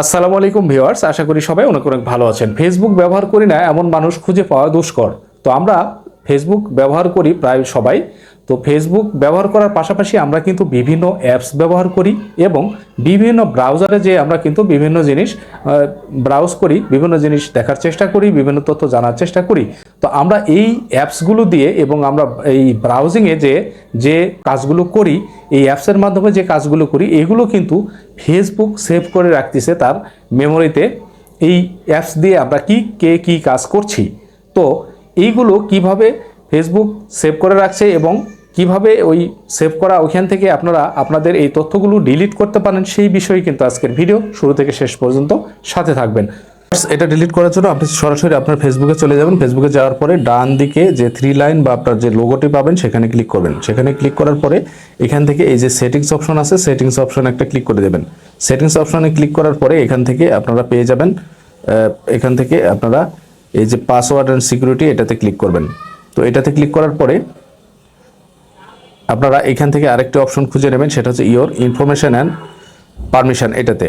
আসসালামু আলাইকুম ভিউয়ার্স, আশা করি সবাই অনেক অনেক ভালো আছেন। ফেসবুক ব্যবহার করি না, এমন মানুষ খুঁজে পাওয়া দুষ্কর। তো আমরা ফেসবুক ব্যবহার করি প্রায় সবাই। তো ফেসবুক ব্যবহার করার পাশাপাশি আমরা কিন্তু বিভিন্ন অ্যাপস ব্যবহার করি এবং বিভিন্ন ব্রাউজারে যে আমরা কিন্তু বিভিন্ন জিনিস ব্রাউজ করি, বিভিন্ন জিনিস দেখার চেষ্টা করি, বিভিন্ন তথ্য জানার চেষ্টা করি। তো আমরা এই অ্যাপসগুলো দিয়ে এবং আমরা এই ব্রাউজিংয়ে যে যে কাজগুলো করি, এই অ্যাপসের মাধ্যমে যে কাজগুলো করি, এগুলো কিন্তু ফেসবুক সেভ করে রাখতেছে তার মেমোরিতে এই অ্যাপস দিয়ে আমরা কি, কে কি কাজ করছি? তো এইগুলো কীভাবে ফেসবুক সেভ করে রাখছে এবং কীভাবে ওই সেভ করা, ওইখান থেকে আপনারা, আপনাদের এই তথ্যগুলো ডিলিট করতে পারেন, সেই বিষয়ে কিন্তু আজকের ভিডিও শুরু থেকে শেষ পর্যন্ত সাথে থাকবেন। এটা ডিলিট করার জন্য আপনি সরাসরি আপনার ফেসবুকে চলে যাবেন। ফেসবুকে যাওয়ার পরে ডান দিকে যে থ্রি লাইন বা আপনার যে লোগোটি পাবেন, সেখানে ক্লিক করবেন। সেখানে ক্লিক করার পরে এখান থেকে এই যে সেটিংস অপশন আছে সেটিংস অপশন একটা ক্লিক করে দেবেন। সেটিংস অপশনে ক্লিক করার পরে এখান থেকে আপনারা পেয়ে যাবেন। এখান থেকে আপনারা এই যে পাসওয়ার্ড অ্যান্ড সিকিউরিটি এটাতে ক্লিক করবেন। তো এটাতে ক্লিক করার পরে আপনারা এখান থেকে আরেকটি অপশন খুঁজে নেবেন, সেটা হচ্ছে ইওর ইনফরমেশন অ্যান্ড পারমিশন এটাতে।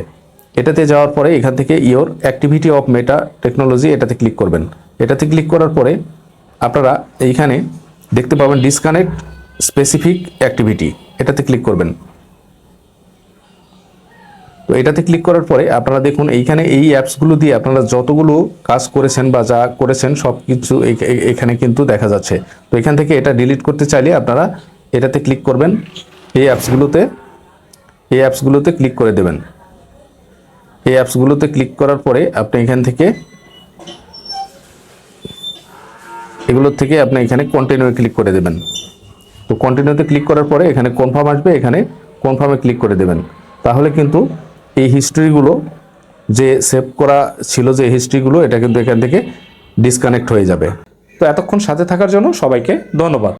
এটাতে যাওয়ার পরে এখান থেকে your activity of Meta technology এটাতে ক্লিক করবেন। এটাতে ক্লিক করার পরে আপনারা এইখানে দেখতে পাবেন ডিসকানেক্ট স্পেসিফিক অ্যাক্টিভিটি এটাতে ক্লিক করবেন। তো এটাতে ক্লিক করার পরে আপনারা দেখুন এইখানে এই অ্যাপসগুলো দিয়ে আপনারা যতগুলো কাজ করেছেন বা যা করেছেন সব কিছু এখানে কিন্তু দেখা যাচ্ছে। তো এখান থেকে এটা ডিলিট করতে চাইলে আপনারা এটাতে ক্লিক করবেন। এই অ্যাপসগুলোতে এই অ্যাপসগুলোতে ক্লিক করে দেবেন। এই অ্যাপসগুলোতে ক্লিক করার পরে আপনি এখান থেকে এগুলোর থেকে আপনি এখানে কন্টিনিউ ক্লিক করে দেবেন। তো কন্টিনিউতে ক্লিক করার পরে এখানে কনফার্ম আসবে, এখানে কনফার্মে ক্লিক করে দেবেন। তাহলে কিন্তু এই হিস্ট্রিগুলো যে সেভ করা ছিল যে হিস্ট্রিগুলো এটা কিন্তু এখান থেকে ডিসকানেক্ট হয়ে যাবে। তো এতক্ষণ সাথে থাকার জন্য সবাইকে ধন্যবাদ।